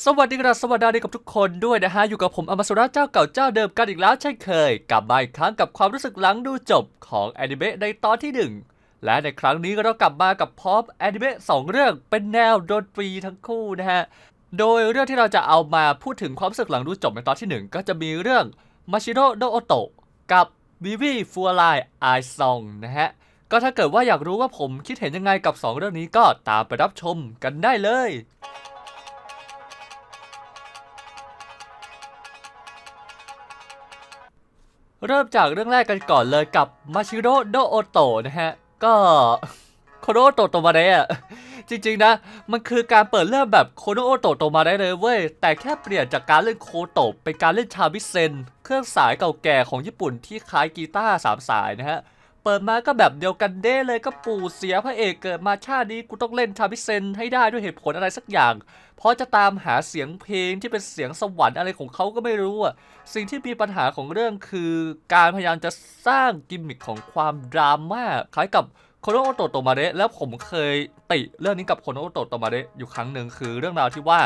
สวัสดีครับสวัสดีกับทุกคนด้วยนะฮะ อยู่กับผมอมสุระเจ้าเก่าเจ้าเดิมกันอีกแล้วเช่นเคย กลับมาอีกครั้งกับความรู้สึกหลังดูจบของแอนิเมะในตอนที่หนึ่งและในครั้งนี้ก็ต้องกลับมากับพร้อมแอนิเมะสองเรื่องเป็นแนวดนตรีทั้งคู่นะฮะ โดยเรื่องที่เราจะเอามาพูดถึงความรู้สึกหลังดูจบในตอนที่หนึ่งก็จะมีเรื่องมาชิโร่โดโอโตะกับบิบิฟัวไลไอซองนะฮะก็ถ้าเกิดว่าอยากรู้ว่าผมคิดเห็นยังไงกับ 2 เรื่องนี้ก็ตามไปรับชมกันได้เลย เริ่มจากเรื่องแรกกันก่อนเลยกับมาชิโร่โดโอโตะนะฮะ ก็โคโนโอโตะโตมาเดะจริงๆนะ มันคือการเปิดเรื่องแบบโคโนโอโตะโตมาได้เลยเว้ย แต่แค่เปลี่ยนจากการเล่นโคโตะเป็นการเล่นชาบิเซน เครื่องสายเก่าแก่ของญี่ปุ่นที่คล้ายกีตาร์สามสายนะฮะ เปิดมาก็แบบเดียวกันเด้เลยก็ปู่เสียพระเอกเกิดมาชาตินี้กูต้องเล่นชาบิเซนให้ได้ด้วยเหตุผลอะไรสักอย่าง เพราะจะตามหาเสียงเพลงที่เป็นเสียงสวรรค์อะไรของเขาก็ไม่รู้อะสิ่งที่มีปัญหาของเรื่องคือ การพยายามจะสร้างกิมมิคของความดราม่าคล้ายกับโคโนโอโตโตมาเดะแล้วผมเคยติเรื่องนี้กับโคโนโอโตโตมาเดะอยู่ครั้งหนึ่งคือเรื่องราวที่ว่า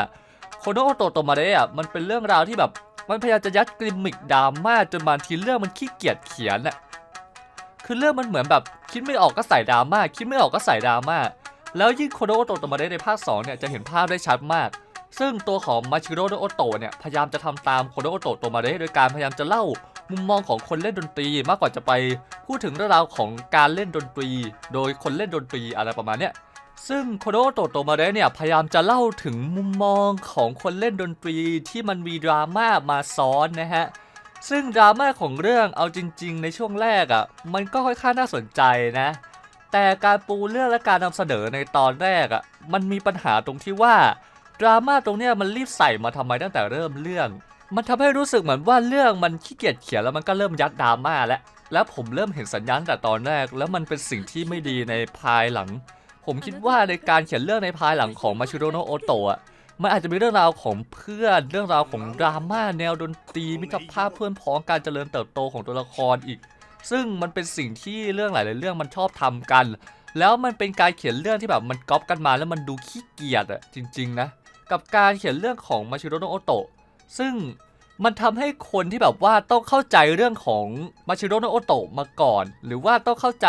โคโนโอโตโตมาเดะอะมันเป็นเรื่องราวที่แบบมันพยายามจะยัดกิมมิคดราม่าจนบางทีเรื่องมันขี้เกียจเขียนอะ คือเรื่องมันเหมือนแบบคิดไม่ออกก็ใส่ดราม่าคิดไม่ออกก็ใส่ดราม่าแล้วยิ่งโคโนโอโตะมาเดะในภาคสองเนี่ยจะเห็นภาพได้ชัดมาก ซึ่งตัวของมาชิโร่โดโอโตะเนี่ยพยายามจะทำตามโคโดโอโตะโตมาเดะโดยการพยายามจะเล่ามุมมองของคนเล่นดนตรีมากกว่าจะไปพูดถึงเรื่องราวของการเล่นดนตรี โดยคนเล่นดนตรีอะไรประมาณเนี้ยซึ่งโคโดโตะโตมาเดเนี่ยพยายามจะเล่าถึงมุมมองของคนเล่นดนตรีที่มันมีดราม่ามาซ้อนนะฮะ ซึ่งดราม่าของเรื่องเอาจริง ๆ ในช่วงแรกอะ่ะ มันก็ค่อนข้างน่าสนใจนะ แต่การปูเรื่องและการนำเสนอในตอนแรกอะ่ะ มันมีปัญหาตรงที่ว่าดราม่าตรงเนี้ยมันรีบใส่มาทำไมตั้งแต่เริ่มเรื่อง มันทำให้รู้สึกเหมือนว่าเรื่องมันขี้เกียจเขียนแล้วมันก็เริ่มยัดดราม่าแล้วแล้วผมเริ่มเห็นสัญญาณตั้งแต่ตอนแรก แล้วมันเป็นสิ่งที่ไม่ดีในภายหลัง ผมคิดว่าในการเขียนเรื่องในภายหลังของมาชิโรโนโอโตะ มันอาจจะมีเรื่องราวของเพื่อนเรื่องราวของดราม่าแนวดนตรีมิตรภาพเพื่อนพ้องการเจริญเติบโตของตัวละครอีก ซึ่งมันเป็นสิ่งที่เรื่องหลาย ๆ เรื่องมันชอบทำกัน แล้วมันเป็นการเขียนเรื่องที่แบบมันก๊อปกันมาแล้วมันดูขี้เกียจอะจริง ๆ นะ กับการเขียนเรื่องของมาชิโร่โนโอโตะซึ่งมันทำให้คนที่แบบว่าต้องเข้าใจเรื่องของมาชิโร่โนโอโตะมาก่อน หรือว่าต้องเข้าใจ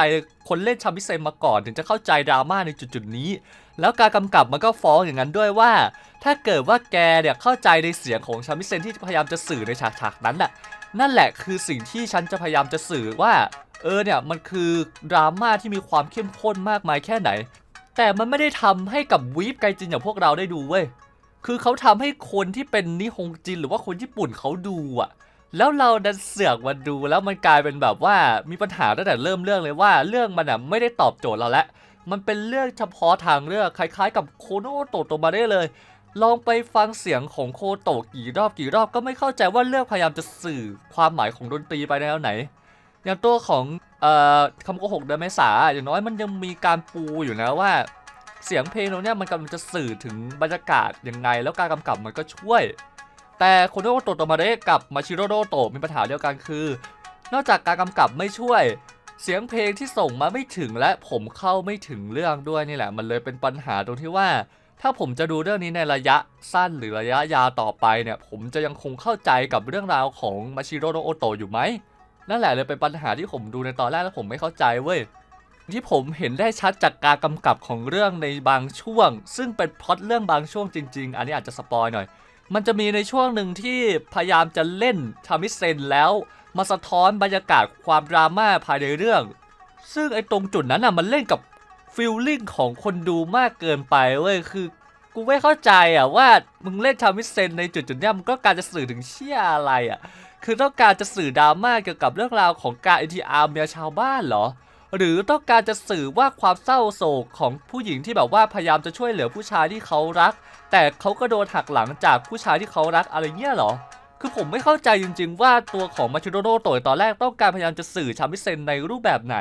คนเล่นชามิเซนมาก่อน ถึงจะเข้าใจดราม่าในจุดๆนี้ แล้วการกำกับมันก็ฟ้องอย่างนั้นด้วยว่า ถ้าเกิดว่าแกเนี่ยเข้าใจในเสียงของชามิเซนที่พยายามจะสื่อในฉากๆนั้นน่ะนั่นแหละคือสิ่งที่ฉันจะพยายามจะสื่อว่า เออเนี่ยมันคือดราม่าที่มีความเข้มข้นมากมายแค่ไหน แต่มันไม่ได้ทำให้กับวีฟไกจินอย่างพวกเราได้ดูเว้ยคือเขาทำให้คนที่เป็นนิฮงจินหรือว่าคนญี่ปุ่นเขาดูอะแล้วเราดันเสือกมาดูแล้วมันกลายเป็นแบบว่ามีปัญหาตั้งแต่เริ่มเรื่องเลยว่า เรื่องมันอะไม่ได้ตอบโจทย์เราแล้ว มันเป็นเรื่องเฉพาะทางเรื่องคล้ายๆ กับโคโนโตะโตมาได้เลย ลองไปฟังเสียงของโคโตะกี่รอบกี่รอบก็ไม่เข้าใจว่าเรื่องพยายามจะสื่อความหมายของดนตรีไปแนวไหน อย่างตัวของออคำโกหกเดือนเมษาอย่างน้อยมันยังมีการปูอยู่นะว่า เสียงเพลงตรงเนี้ยมันกำลังจะสื่อถึงบรรยากาศยังไง แล้วการกำกับมันก็ช่วย แต่โคโนโตะโตมาเดกับมาชิโรโดโตะมีปัญหาเดียวกันคือ นอกจากการกำกับไม่ช่วย เสียงเพลงที่ส่งมาไม่ถึงและผมเข้าไม่ถึงเรื่องด้วยนี่แหละ มันเลยเป็นปัญหาตรงที่ว่า ถ้าผมจะดูเรื่องนี้ในระยะสั้นหรือระยะยาวต่อไปเนี่ย ผมจะยังคงเข้าใจกับเรื่องราวของมาชิโร่โนโอโตะอยู่ไหมนั่นแหละเลยเป็นปัญหาที่ผมดูในตอนแรกแล้วผมไม่เข้าใจเว้ยที่ผมเห็นได้ชัดจากการกำกับของเรื่องในบางช่วง ซึ่งเป็นพล็อตเรื่องบางช่วงจริง ๆ อันนี้อาจจะสปอยหน่อย มันจะมีในช่วงหนึ่งที่พยายามจะเล่นทามิเซนแล้ว มาสะท้อนบรรยากาศความดราม่าภายในเรื่อง ซึ่งไอ้ตรงจุดนั้นอะมันเล่นกับฟิลลิ่งของคนดูมากเกินไปเว้ยคือกูไม่เข้าใจอะว่ามึงเล่นทามิเซนในจุดจุดๆเนี้ยมึงก็การจะสื่อถึงเชี่ยอะไรอะคือต้องการจะสื่อดราม่าเกี่ยวกับเรื่องราวของการ NTR เมียชาวบ้านเหรอ หรือต้องการจะสื่อว่าความเศร้าโศกของผู้หญิงที่แบบว่าพยายามจะช่วยเหลือผู้ชายที่เขารัก แต่เขาก็โดนหักหลังจากผู้ชายที่เขารักอะไรเงี้ยเหรอ คือผมไม่เข้าใจจริง ๆ ว่าตัวของมาชิโร่โนโตยตอนแรกต้องการพยายามจะสื่อชามิเซนในรูปแบบไหน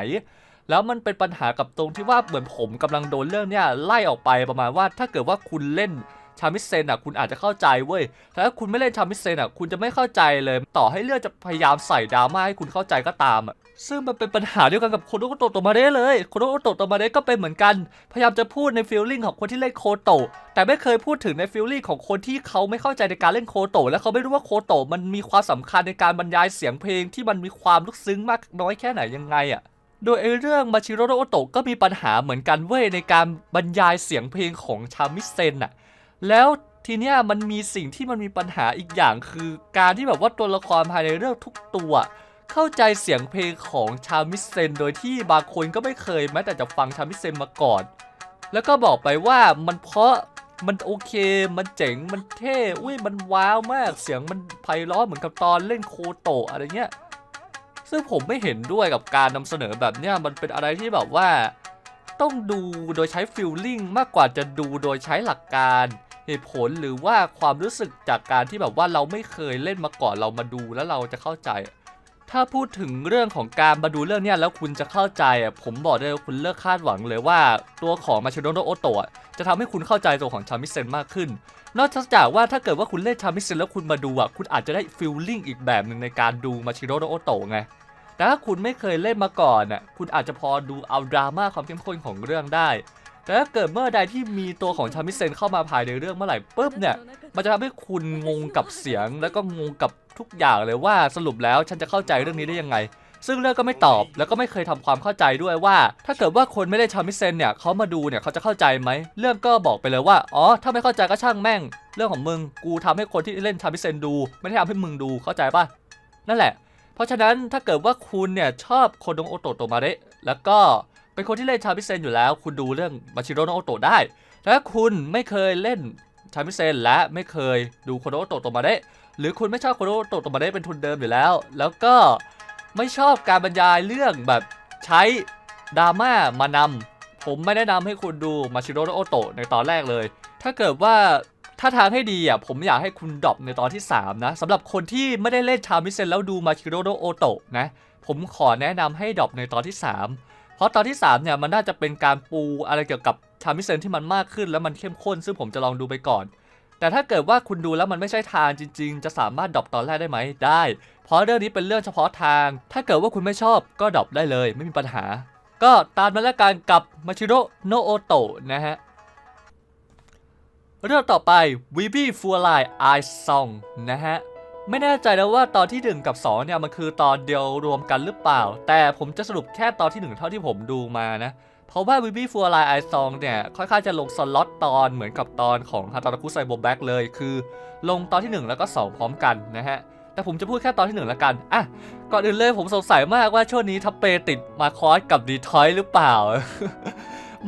แล้วมันเป็นปัญหากับตรงที่ว่าเหมือนผมกำลังโดนเรื่องเนี้ยไล่ออกไปประมาณว่าถ้าเกิดว่าคุณเล่น ชามิเซนอะคุณอาจจะเข้าใจเว้ยแต่ถ้าคุณไม่เล่นชามิเซนอะคุณจะไม่เข้าใจเลย ต่อให้เลือกจะพยายามใส่ดราม่าให้คุณเข้าใจก็ตามอะซึ่งมันเป็นปัญหาเดียวกันกับโคโนโตโตมาเดะเลยโคโนโตโตมาเดะก็เป็นเหมือนกัน พยายามจะพูดในฟีลลิ่งของคนที่เล่นโคโตะแต่ไม่เคยพูดถึงในฟีลลิ่งของคนที่เขาไม่เข้าใจในการเล่นโคโตะและเขาไม่รู้ว่าโคโตะมันมีความสำคัญในการบรรยายเสียงเพลงที่มันมีความลึกซึ้งมากน้อยแค่ไหนยังไงอะโดยไอเรื่องมาชิโรโอโตะก็มีปัญหาเหมือนกันเว้ยในการบรรยายเสียงเพลงของชามิเซนน่ะ แล้วทีเนี้ยมันมีสิ่งที่มันมีปัญหาอีกอย่างคือการที่แบบว่าตัวละครภายในเรื่องทุกตัว เข้าใจเสียงเพลงของชามิเซน โดยที่บางคนก็ไม่เคยแม้แต่จะฟังชามิเซนมาก่อน แล้วก็บอกไปว่ามันเพราะมันโอเค มันเจ๋ง มันเท่ อุ้ย มันว้าวมาก เสียงมันไพเราะเหมือนกับตอนเล่นโคโตะอะไรเงี้ย ซึ่งผมไม่เห็นด้วยกับการนำเสนอแบบเนี้ย มันเป็นอะไรที่แบบว่า ต้องดูโดยใช้ฟิลลิ่งมากกว่าจะดูโดยใช้หลักการ เหตุผลหรือว่าความรู้สึกจากการที่แบบว่าเราไม่เคยเล่นมาก่อนเรามาดูแล้วเราจะเข้าใจ ถ้าพูดถึงเรื่องของการมาดูเรื่องเนี้ยแล้วคุณจะเข้าใจอะผมบอกได้เลยว่าคุณเลิกคาดหวังเลยว่า ตัวของมาชิโนโนโอโตะจะทำให้คุณเข้าใจตัวของชามิเซนมากขึ้น นอกจากว่าถ้าเกิดว่าคุณเล่นชามิเซนแล้วคุณมาดูอะคุณอาจจะได้ฟิลลิ่งอีกแบบหนึ่งในการดูมาชิโนโนโอโตะไงแต่ถ้าคุณไม่เคยเล่นมาก่อนอะคุณอาจจะพอดูเอาดราม่าความเข้มข้นของเรื่องได้ แต่ถ้าเกิดเมื่อใดที่มีตัวของชามิเซนเข้ามาภายในเรื่องเมื่อไหร่ปุ๊บเนี่ย มันจะทำให้คุณงงกับเสียงแล้วก็งงกับทุกอย่างเลยว่าสรุปแล้วฉันจะเข้าใจเรื่องนี้ได้ยังไง ซึ่งเรื่องก็ไม่ตอบแล้วก็ไม่เคยทำความเข้าใจด้วยว่า ถ้าเกิดว่าคนไม่ได้ชามิเซนเนี่ยเขามาดูเนี่ยเขาจะเข้าใจไหมเรื่องก็บอกไปเลยว่าอ๋อถ้าไม่เข้าใจก็ช่างแม่ง เรื่องของมึงกูทำให้คนที่เล่นชามิเซนดู ไม่ได้ทำให้มึงดูเข้าใจปะนั่นแหละ เพราะฉะนั้นถ้าเกิดว่าคุณเนี่ยชอบโคโดงโอโตโตมาเระแล้วก็ เป็นคนที่เล่นชามิเซนอยู่แล้ว คุณดูเรื่องมาชิโรโนโอโตะได้แต่ถ้าคุณไม่เคยเล่นชามิเซนและไม่เคยดูโคโนโตะโตมาเดะหรือคุณไม่ชอบโคโนโตะโตมาเดะเป็นทุนเดิมอยู่แล้ว แล้วก็ไม่ชอบการบรรยายเรื่องแบบใช้ดราม่ามานำผมไม่แนะนำให้คุณดูมาชิโร่โอโตะในตอนแรกเลย ถ้าเกิดว่าถ้าทางให้ดีอะผมอยากให้คุณดรอปในตอนที่ 3 นะสำหรับคนที่ไม่ได้เล่นชามิเซนแล้วดูมาชิโร่โอโตะนะ ผมขอแนะนำให้ดรอปในตอนที่ 3 เพราะตอนที่ 3 เนี่ยมันน่าจะเป็นการปูอะไรเกี่ยวกับชามิเซนที่มันมากขึ้น แล้วมันเข้มข้น ซึ่งผมจะลองดูไปก่อน แต่ถ้าเกิดว่าคุณดูแล้วมันไม่ใช่ทางจริง ๆ จะสามารถดรอปตอนแรกได้ไหมได้ เพราะเรื่องนี้เป็นเรื่องเฉพาะทาง ถ้าเกิดว่าคุณไม่ชอบก็ดรอปได้เลย ไม่มีปัญหา ก็ตามมาแล้วกันกับมาชิโรโนโอโตะนะฮะเรื่องต่อไป v i v i f u l i Eye Song นะฮะ ไม่แน่ใจนะว่าตอนที่ 1 กับ 2 เนี่ยมันคือตอนเดียวรวมกันหรือเปล่า แต่ผมจะสรุปแค่ตอนที่ 1 เท่าที่ผมดูมานะ เพราะว่า v i v i f u l i Eye Song เนี่ยค่อนข้างจะลงสล็อตตอนเหมือนกับตอนของฮาตาราคุไซโบแบ็กเลย คือ ลงตอนที่ 1 แล้วก็ 2 พร้อมกันนะฮะแต่ผมจะพูดแค่ตอนที่ 1 แล้วกัน อะ ก่อนอื่นเลยผมสงสัยมากว่าช่วงนี้ทัพเปติดมาคอสกับดีทอยหรือเปล่า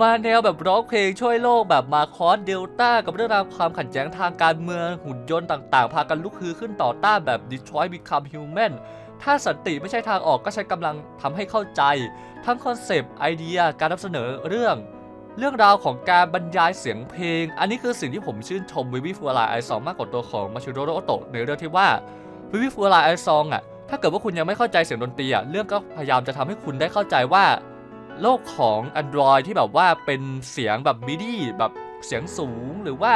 มาแนวแบบร้องเพลงช่วยโลกแบบมาคอสเดลต้ากับเรื่องราวความขัดแย้งทางการเมืองหุ่นยนต์ต่างๆ พากันลุกฮือขึ้นต่อต้านแบบ Detroit Become Human ถ้าสันติไม่ใช่ทางออกก็ใช้กำลังทำให้เข้าใจ ทั้งคอนเซปต์ไอเดียการนำเสนอเรื่อง เรื่องราวของการบรรยายเสียงเพลง อันนี้คือสิ่งที่ผมชื่นชมวิวิฟูลาไอซองมากกว่าตัวของมาชิโรโอโตะในเรื่องที่ว่าวิวิฟูลาไอซองอะถ้าเกิดว่าคุณยังไม่เข้าใจเสียงดนตรีอะเรื่องก็พยายามจะทำให้คุณได้เข้าใจว่า โลกของ Android ที่แบบว่าเป็นเสียงแบบมิดีแบบเสียงสูงหรือว่า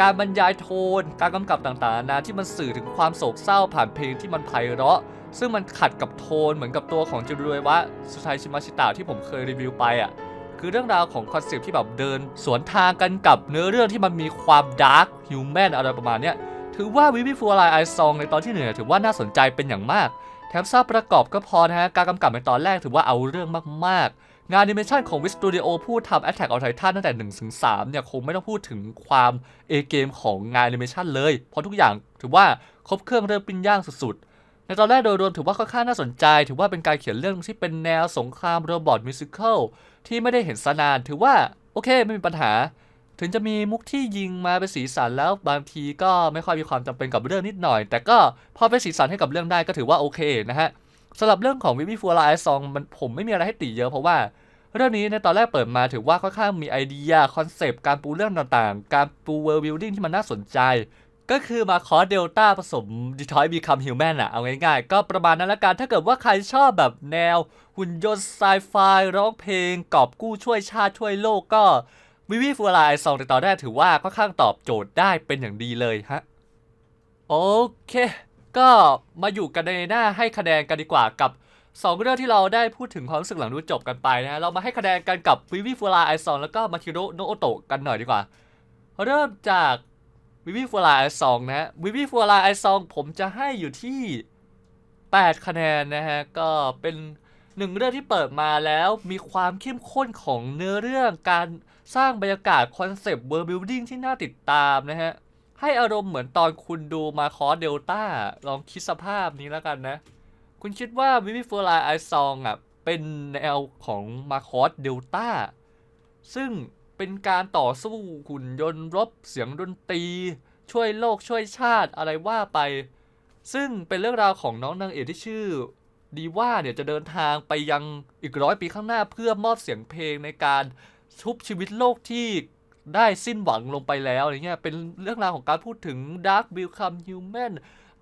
การบรรยายโทน การกำกับต่างๆนานาที่มันสื่อถึงความโศกเศร้าผ่านเพลงที่มันไพเราะ ซึ่งมันขัดกับโทนเหมือนกับตัวของจิรุเอวะสุไทชิมาชิตะที่ผมเคยรีวิวไปอะคือเรื่องราวของคอนเซปต์ที่แบบเดิน สวนทางกันกับเนื้อเรื่องที่มันมีความดาร์กฮิวแมนอะไรประมาณเนี้ยถือว่าวิวิฟูไลไอซองในตอนที่หนึ่งถือว่าน่าสนใจเป็นอย่างมาก แถมทราบประกอบก็พอนะฮะการกำกับในตอนแรกถือว่าเอาเรื่องมากๆ งานแอนิเมชันของวิสตูดิโอผู้ทำ Attack on Titan ตั้งแต่1ถึง3เนี่ยคงไม่ต้องพูดถึงความเอเกมของงานแอนิเมชันเลย เพราะทุกอย่างถือว่าครบเครื่องเริ่มปิ้นย่างสุดๆ ในตอนแรกโดยรวมถือว่าค่อนข้างน่าสนใจ ถือว่าเป็นการเขียนเรื่องที่เป็นแนวสงครามโรบอทมิวสิควลที่ไม่ได้เห็นสนาน ถือว่าโอเคไม่มีปัญหา ถึงจะมีมุกที่ยิงมาเป็นสีสันแล้วบางทีก็ไม่ค่อยมีความจำเป็นกับเรื่องนิดหน่อย แต่ก็พอเป็นสีสันให้กับเรื่องได้ก็ถือว่าโอเคนะฮะ สำหรับเรื่องของวิวิฟัวไลซองมันผมไม่มีอะไรให้ติเยอะเพราะว่าเรื่องนี้ในตอนแรกเปิดมาถือว่าค่อนข้างมีไอเดียคอนเซปต์การปูเรื่องต่างๆ การปูเวิร์บิลดิ้งที่มันน่าสนใจ ก็คือมาคอเดลต้าผสมดีทอยบีคัมฮิวแมนอะเอาง่ายๆ ก็ประมาณนั้นละกันถ้าเกิดว่าใครชอบแบบแนว หุ่นยนต์ไซไฟร้องเพลง กอบกู้ช่วยชาติช่วยโลกก็วิวีฟูลาไอซองในตอนแรกถือว่าค่อนข้างตอบโจทย์ได้เป็นอย่างดีเลยฮะโอเค ก็มาอยู่กันในหน้าให้คะแนนกันดีกว่ากับ 2 เรื่องที่เราได้พูดถึงความรู้สึกหลังดูจบกันไปนะเรามาให้คะแนนกันกับวิวีฟูลาไอซองแล้วก็มาคิโรโนโอโตะกันหน่อยดีกว่า เริ่มจากวิวีฟูลาไอซองนะวิวีฟูลาไอซองผมจะให้อยู่ที่ 8 คะแนนนะฮะ ก็เป็นหนึ่งเรื่องที่เปิดมาแล้วมีความเข้มข้นของเนื้อเรื่องการสร้างบรรยากาศคอนเซปต์เวอร์บิ d ดิ้งที่น่าติดตามนะฮะ ให้อารมณ์เหมือนตอนคุณดูมาคอเดลต้าลองคิดสภาพนี้แล้วกันนะ คุณคิดว่าวิวิฟูลาไอซองอะ เป็นแนวของมาคอสเดลต้าซึ่งเป็นการต่อสู้หุ่นยนต์รบเสียงดนตรี ช่วยโลกช่วยชาติอะไรว่าไป ซึ่งเป็นเรื่องราวของน้องนางเอกที่ชื่อดีว่าเนี่ยจะเดินทางไปยังอีกร้อยปีข้างหน้าเพื่อมอบเสียงเพลงในการชุบชีวิตโลกที่ ได้สิ้นหวังลงไปแล้วอะไรเงี้ยเป็นเรื่องราวของการพูดถึง Dark Become Human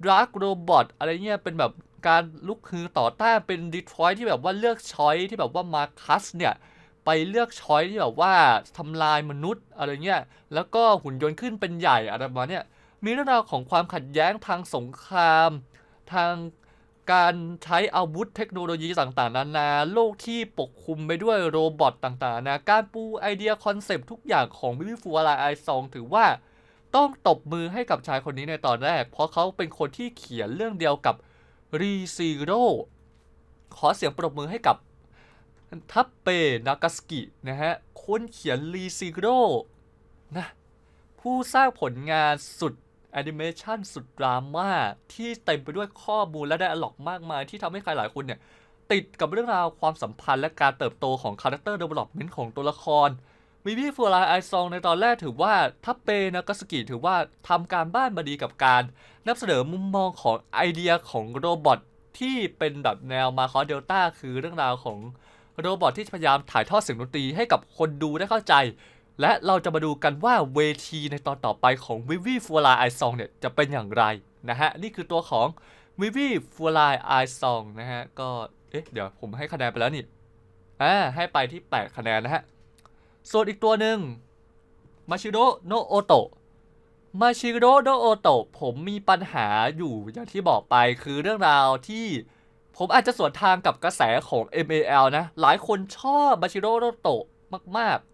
Dark Robot อะไรเงี้ยเป็นแบบการลุกฮือต่อต้านเป็นดีทรอยที่แบบว่าเลือกช้อยที่แบบว่ามาคัสเนี่ยไปเลือกช้อยที่แบบว่าทำลายมนุษย์อะไรเงี้ย แล้วก็หุ่นยนต์ขึ้นเป็นใหญ่อะไรประมาณเนี้ยมีเรื่องราวของความขัดแย้งทางสงคราม ทาง การใช้อาวุธเทคโนโลยีต่างๆ นานา โลกที่ปกคลุมไปด้วยโรบอทต่างๆนาการปูไอเดียคอนเซปต์ทุกอย่างของวิวิฟูอะไรไอซองถือว่าต้องตบมือให้กับชายคนนี้ในตอนแรก เพราะเขาเป็นคนที่เขียนเรื่องเดียวกับรีซีโร่ขอเสียงปรบมือให้กับทัพเปนากาสกินะฮะคนเขียนรีซีโร่นะผู้สร้างผลงานสุด แอนิเมชันสุดดราม่าที่เต็มไปด้วยข้อมูลและไดอะล็อกมากมายที่ทำให้ใครหลายคนเนี่ย ติดกับเรื่องราวความสัมพันธ์และการเติบโตของคาแรคเตอร์เดเวล็อปเมนต์ของตัวละครมิมี่ฟูลาไอซองในตอนแรกถือว่าทัพเปนากาสกิถือว่าทำการบ้านมาดีกับการนำเสนอมุมมองของไอเดียของโรบอทที่เป็นแบบแนวมาคอเดลต้าคือเรื่องราวของโรบอทที่พยายามถ่ายทอดเสียงดนตรีให้กับคนดูได้เข้าใจ และเราจะมาดูกันว่าเวทีในตอนต่อไปของวิวีฟูลาไอซองเนี่ยจะเป็นอย่างไรนะฮะ นี่คือตัวของวิวีฟูลาไอซองนะฮะ ก็ เอ๊ะ เดี๋ยวผมให้คะแนนไปแล้วนี่ อ่า ให้ไปที่ 8 คะแนนนะฮะ ส่วนอีกตัวหนึ่งมาชิโ o โนโอโตะมาชิโ o โนโอโตะผมมีปัญหาอยู่อย่างที่บอกไปคือเรื่องราวที่ผมอาจจะสวนทางกับกระแสของ MAL นะ หลายคนชอบมาชิโ o โนโตะมากๆ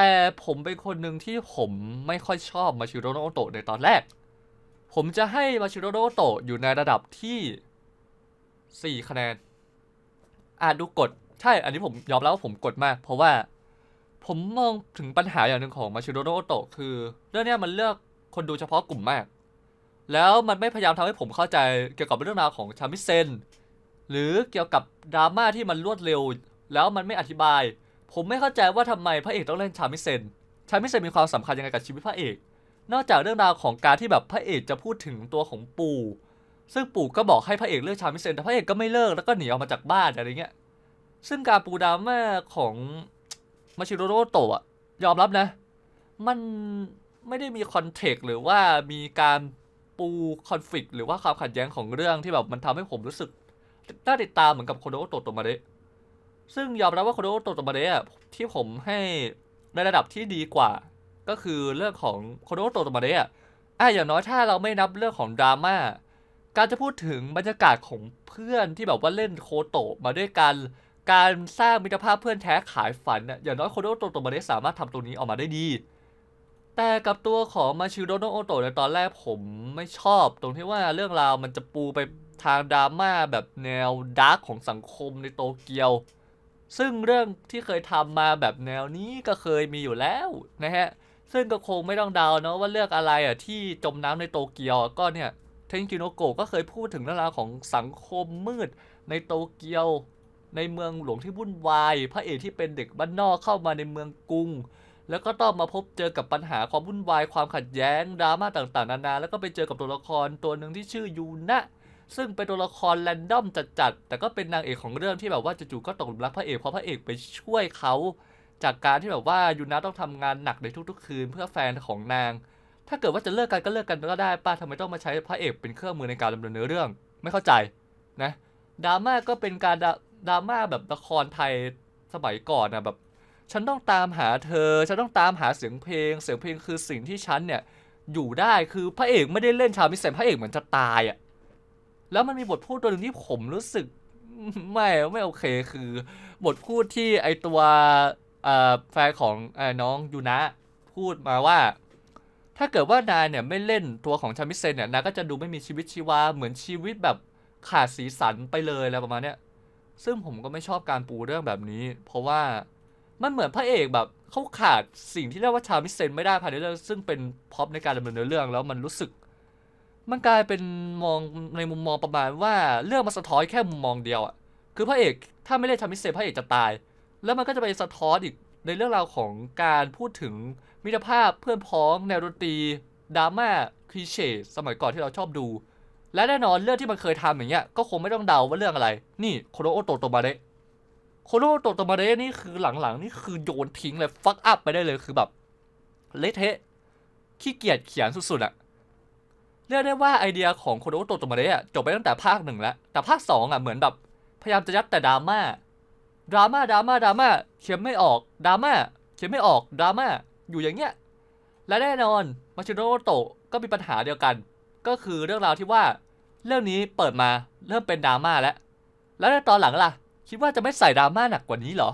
แต่ผมเป็นคนหนึ่งที่ผมไม่ค่อยชอบมาชิโ o โนโตะในตอนแรก ผมจะให้มาชิโ o โนโตะอยู่ในระดับที่ 4 คะแนนอ่านดูกด ใช่ อันนี้ผมยอมรับว่าผมกดมาก เพราะว่าผมมองถึงปัญหาอย่างหนึ่งของมาชิโ o โนโตะคือ เรื่องนี้มันเลือกคนดูเฉพาะกลุ่มมาก แล้วมันไม่พยายามทำให้ผมเข้าใจเกี่ยวกับเรื่องราวของชามิเซน หรือเกี่ยวกับดราม่าที่มันรวดเร็ว แล้วมันไม่อธิบาย ผมไม่เข้าใจว่าทำไมพระเอกต้องเล่นชามิเซน ชามิเซนมีความสำคัญยังไงกับชีวิตพระเอก นอกจากเรื่องราวของการที่แบบพระเอกจะพูดถึงตัวของปู่ ซึ่งปู่ก็บอกให้พระเอกเลิกชามิเซนแต่พระเอกก็ไม่เลิกแล้วก็หนีออกมาจากบ้านอะไรเงี้ย ซึ่งการปูดราม่าของมาชิโรโรโตะยอมรับนะ มันไม่ได้มีคอนเทกต์หรือว่ามีการปูคอนฟ lict หรือว่าความขัดแย้งของเรื่องที่แบบมันทำให้ผมรู้สึกน่าติดตามเหมือนกับโคโดโตะโตมาเดะ ซึ่งยอมรับว่าโคโดโตะโตมาเดะที่ผมให้ในระดับที่ดีกว่า ก็คือเรื่องของโคโดโตะโตมาเดะอะอะอย่างน้อยถ้าเราไม่นับเรื่องของดราม่าการจะพูดถึงบรรยากาศของเพื่อนที่แบบว่าเล่นโคโตะมาด้วยกัน การสร้างมิตรภาพเพื่อนแท้ขายฝันน่ะอย่างน้อยโคโดโตะโตมาเดะสามารถทำตรงนี้ออกมาได้ดี แต่กับตัวของมาชิโรโนโอโตะในตอนแรกผมไม่ชอบ ตรงที่ว่าเรื่องราวมันจะปูไปทางดราม่าแบบแนวดาร์กของสังคมในโตเกียว ซึ่งเรื่องที่เคยทำมาแบบแนวนี้ก็เคยมีอยู่แล้วนะฮะ ซึ่งก็คงไม่ต้องเดาเนาะว่าเลือกอะไรอะที่จมน้ำในโตเกียวก็เนี่ยเทนกิโนโกะก็เคยพูดถึงเรื่องราวของสังคมมืดในโตเกียว ในเมืองหลวงที่วุ่นวาย พระเอกที่เป็นเด็กบ้านนอกเข้ามาในเมืองกรุง แล้วก็ต้องมาพบเจอกับปัญหาความวุ่นวายความขัดแย้งดราม่าต่างๆ นานา แล้วก็ไปเจอกับตัวละครตัวหนึ่งที่ชื่อยูนะ ซึ่งเป็นตัวละครแรนดอมจัดๆแต่ก็เป็นนางเอกของเรื่องที่แบบว่าจู่ๆก็ตกหลุมรักพระเอกเพราะพระเอกไปช่วยเขา จากการที่แบบว่ายูนะต้องทำงานหนักในทุก ๆ คืนเพื่อแฟนของนาง ถ้าเกิดว่าจะเลิกกันก็เลิกกันก็ได้ป้าทำไมต้องมาใช้พระเอกเป็นเครื่องมือในการดำเนินเนื้อเรื่อง ไม่เข้าใจนะดราม่าก็เป็นการดราม่าแบบละครไทยสมัยก่อนนะแบบ ฉันต้องตามหาเธอ ฉันต้องตามหาเสียงเพลง เสียงเพลงคือสิ่งที่ฉันเนี่ยอยู่ได้คือพระเอกไม่ได้เล่นชาวมิสเซนพระเอกเหมือนจะตายอะ่ะ แล้วมันมีบทพูดตัวหนึ่งที่ผมรู้สึกไม่ไม่โอเคคือ บทพูดที่ไอตัวแฟนของอน้องยูนะ พูดมาว่า ถ้าเกิดว่านายเนี่ยไม่เล่นตัวของชามิเซนเนี่ยนายก็จะดูไม่มีชีวิตชีวาเหมือนชีวิตแบบขาดสีสันไปเลยอะไรประมาณเนี้ยซึ่งผมก็ไม่ชอบการปูเรื่องแบบนี้ เพราะว่ามันเหมือนพระเอกแบบเขาขาดสิ่งที่เรียกว่าชามิเซนไม่ได้ภายในเรื่องซึ่งเป็นพร็อพในการดำเนินเรื่องแล้วมันรู้สึก มันกลายเป็นมองในมุมมองประมาณว่าเรื่องมันสะท้อนแค่มุมมองเดียวอะคือพระเอกถ้าไม่เล่นชามิสเซพระเอกจะตาย แล้วมันก็จะไปสะท้อนอีกในเรื่องราวของการพูดถึงมิตรภาพเพื่อนพ้องแนวดนตรีดราม่าคลีเช่สมัยก่อนที่เราชอบดู และแน่นอนเรื่องที่มันเคยทำอย่างเงี้ยก็คงไม่ต้องเดาว่าเรื่องอะไร นี่โคโนโอโตโตมาเดะโคโนโอโตโตมาเดะนี่คือหลังๆนี่คือโยนทิ้งเลยฟักอัพไปได้เลยคือแบบเละเทะขี้เกียจเขียนสุดๆอะ เรียกได้ว่าไอเดียของโคโนโตโตมาเดะอะจบไปตั้งแต่ภาคหนึ่งแล้ว แต่ภาคสองอะเหมือนแบบพยายามจะยัดแต่ดราม่าดราม่าดราม่าดราม่าเขียนไม่ออกดราม่าเขียนไม่ออกดราม่าอยู่อย่างเงี้ยและแน่นอนมาชิโนโตะก็มีปัญหาเดียวกัน ก็คือเรื่องราวที่ว่า เรื่องนี้เปิดมาเริ่มเป็นดราม่าแล้ว แล้วในตอนหลังล่ะ คิดว่าจะไม่ใส่ดราม่าหนักกว่านี้เหรอ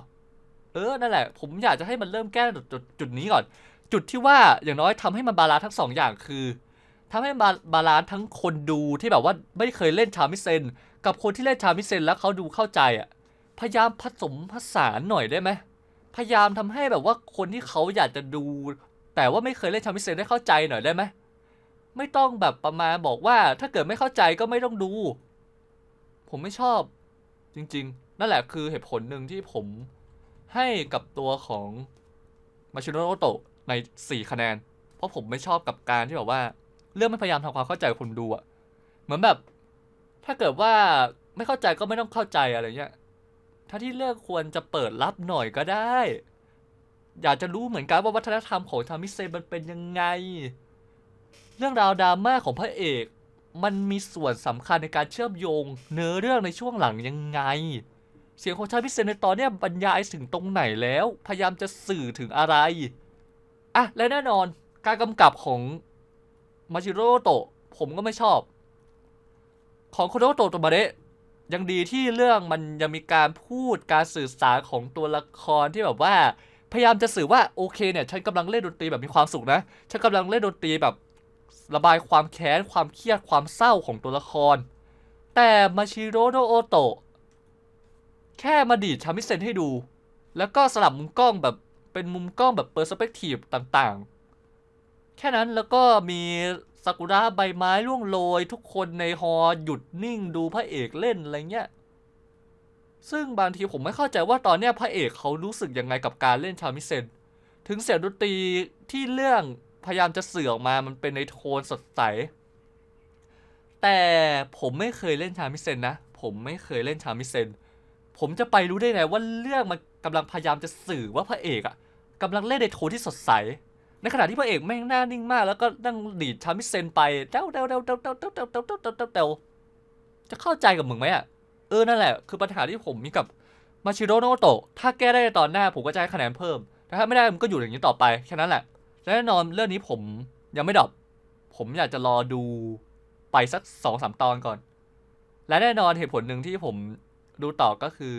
เออนั่นแหละ ผมอยากจะให้มันเริ่มแก้จุดจุดนี้ก่อน จุดที่ว่าอย่างน้อยทำให้มันบาลานซ์ทั้งสองอย่างคือ ทำให้บาบาลานซ์ทั้งคนดูที่แบบว่าไม่เคยเล่นชามิเซน กับคนที่เล่นชามิเซนแล้วเขาดูเข้าใจอะพยายามผสมผสานหน่อยได้ไหมพยายามทำให้แบบว่าคนที่เขาอยากจะดู แต่ว่าไม่เคยเล่นชามิเซนได้เข้าใจหน่อยได้ไหมไม่ต้องแบบประมาณบอกว่า ถ้าเกิดไม่เข้าใจก็ไม่ต้องดู ผมไม่ชอบ จริง ๆ นั่นแหละคือเหตุผลหนึ่งที่ผมให้กับตัวของมาชิโนโรโตะใน 4 คะแนน เพราะผมไม่ชอบกับการที่แบบว่า เรื่องไม่พยายามทำความเข้าใจคนดูอะเหมือนแบบ ถ้าเกิดว่าไม่เข้าใจก็ไม่ต้องเข้าใจอะไรเงี้ยถ้าที่เลือกควรจะเปิดรับหน่อยก็ได้ อยากจะรู้เหมือนกันว่าวัฒนธรรมของทามิเซมันเป็นยังไง เรื่องราวดราม่าของพระเอก มันมีส่วนสำคัญในการเชื่อมโยง เนื้อเรื่องในช่วงหลังยังไง เสียงของชาพิเศษในตอนเนี้ยบรรยายถึงตรงไหนแล้ว พยายามจะสื่อถึงอะไร อะและแน่นอนการกำกับของ มาชิโร่โตะผมก็ไม่ชอบ ของโคโนโตะโตมาเดะยังดีที่เรื่องมันยังมีการพูดการสื่อสารของตัวละครที่แบบว่า พยายามจะสื่อว่าโอเคเนี่ยฉันกำลังเล่นดนตรีแบบมีความสุขนะฉันกำลังเล่นดนตรีแบบระบายความแค้นความเครียดความเศร้าของตัวละคร แต่มาชิโร่โนโอโตะแค่มาดีดชามิเซนให้ดู แล้วก็สลับมุมกล้องแบบเป็นมุมกล้องแบบเปอร์สเปกทีฟต่างๆ แค่นั้นแล้วก็มีซากุระใบไม้ร่วงโรย ทุกคนในฮอหยุดนิ่งดูพระเอกเล่นอะไรเงี้ย ซึ่งบางทีผมไม่เข้าใจว่าตอนเนี้ยพระเอกเขารู้สึกยังไงกับการเล่นชามิเซน ถึงเสียงดนตรีที่เรื่องพยายามจะสื่อออกมามันเป็นในโทนสดใส แต่ผมไม่เคยเล่นชามิเซนนะ ผมไม่เคยเล่นชามิเซน ผมจะไปรู้ได้ไงว่าเรื่องมันกำลังพยายามจะสื่อว่าพระเอกอะกำลังเล่นในโทนที่สดใส ในขณะที่พระเอกแม่งหน้านิ่งมาก แล้วก็นั่งดีดชามิเซนไปเต้าเต้าเต้าเต้าเต้าเต้าเต้าเต้าเต้าเต้าเต้าจะเข้าใจกับมึงไหมอะเออ นั่นแหละ คือปัญหาที่ผมมีกับมาชิโร่โนโตะ ถ้าแก้ได้ในตอนหน้าผมก็จะให้คะแนนเพิ่ม แต่ถ้าไม่ได้มันก็อยู่อย่างนี้ต่อไปแค่นั้นแหละและ แน่นอนเรื่องนี้ผมยังไม่ดรอปผมอยากจะรอดูไปสักสองสามตอนก่อน และแน่นอนเหตุผลหนึ่งที่ผมดูต่อก็คือ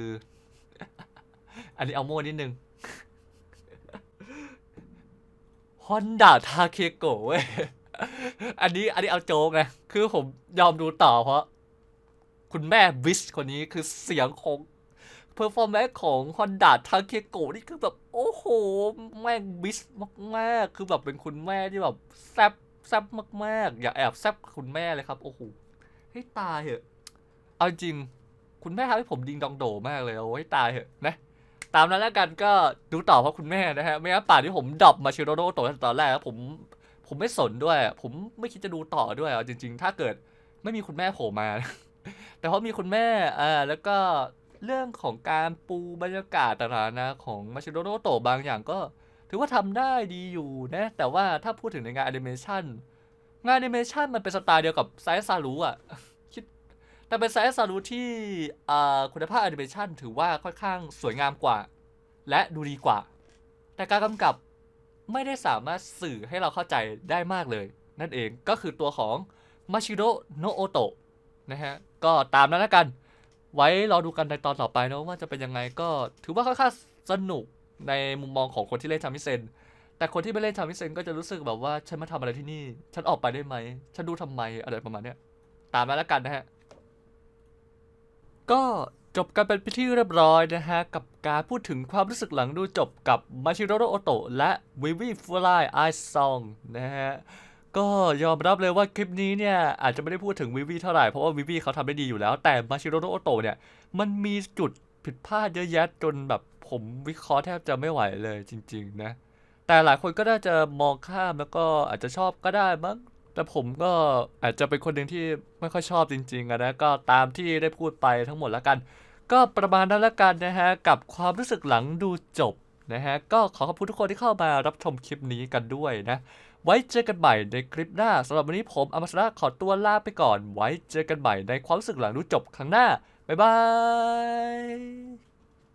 อันนี้เอาโม่นิดนึง ฮอนดาทาเคโกะเว้ย อันนี้อันนี้เอาโจ๊กไงคือผมยอมดูต่อเพราะ คุณแม่บิชคนนี้คือเสียงของเพอร์ฟอร์แมนซ์ของฮอนดาทาเคโกะนี่คือแบบ โอ้โห แม่งบิชมากๆ คือแบบเป็นคุณแม่ที่แบบแซบแซบมากๆ อย่าแอบแซบคุณแม่เลยครับ โอ้โหให้ตายเหอะ เอาจริง คุณแม่ทำให้ผมดิงดองโดมากเลยเอาให้ตายเหอะนะ ตามนั้นแล้วกันก็ดูต่อเพราะคุณแม่นะฮะ ไม่งั้นป่านที่ผมดรอปมาชิโรโดโตตอนแรกผมผมไม่สนด้วย ผมไม่คิดจะดูต่อด้วยเอาจริง ๆ ถ้าเกิดไม่มีคุณแม่โผล่มา แต่เพราะมีคุณแม่อ่าแล้วก็เรื่องของการปูบรรยากาศต่างๆนะของมาชิโรโดโตบางอย่างก็ ถือว่าทำได้ดีอยู่นะ แต่ว่าถ้าพูดถึงในงานแอนิเมชันงานแอนิเมชันมันเป็นสไตล์เดียวกับไซส์ซารุอะ แต่เป็นไซส์ซารุที่คุณภาพแอนิเมชันถือว่าค่อนข้างสวยงามกว่า และดูดีกว่า แต่การกำกับไม่ได้สามารถสื่อให้เราเข้าใจได้มากเลย นั่นเองก็คือตัวของมาชิโ o โนโอโตะนะฮะ ก็ตามนั้นแล้วกัน ไว้รอดูกันในตอนต่อไปเนอะว่าจะเป็นยังไงก็ถือว่าค่อนข้างสนุกในมุมมองของคนที่เล่นชามิเซนแต่คนที่ไม่เล่นชามิเซนก็จะรู้สึกแบบว่าฉันมาทำอะไรที่นี่ ฉันออกไปได้ไหม ฉันดูทำไมอะไรประมาณเนี้ย ตามนั้นแล้วกันนะฮะ ก็จบกันเป็นพิธีเรียบร้อยนะฮะ กับการพูดถึงความรู้สึกหลังดูจบกับมาชิโ o โ o โอโตะและวิวีฟูไลไอซองนะฮะ ก็ยอมรับเลยว่าคลิปนี้เนี่ย อาจจะไม่ได้พูดถึงวิวีเท่าไหร่ เพราะว่าวิวีเขาทำได้ดีอยู่แล้ว แต่มาชิโ o โ o โอโตะเนี่ย มันมีจุดผิดพลาดเยอะแยะจนแบบผมวิเคราะห์แทบจะไม่ไหวเลยจริง ๆ นะ แต่หลายคนก็น่าจะมองข้ามแล้วก็อาจจะชอบก็ได้มั้ง แต่ผมก็อาจจะเป็นคนหนึ่งที่ไม่ค่อยชอบจริงๆนะก็ตามที่ได้พูดไปทั้งหมดแล้วกัน ก็ประมาณนั้นแล้วกันนะฮะกับความรู้สึกหลังดูจบนะฮะก็ขอขอบคุณทุกคนที่เข้ามารับชมคลิปนี้กันด้วยนะไว้เจอกันใหม่ในคลิปหน้าสำหรับวันนี้ผมอมสระขอตัวลาไปก่อน ไว้เจอกันใหม่ในความรู้สึกหลังดูจบครั้งหน้า บ๊ายบาย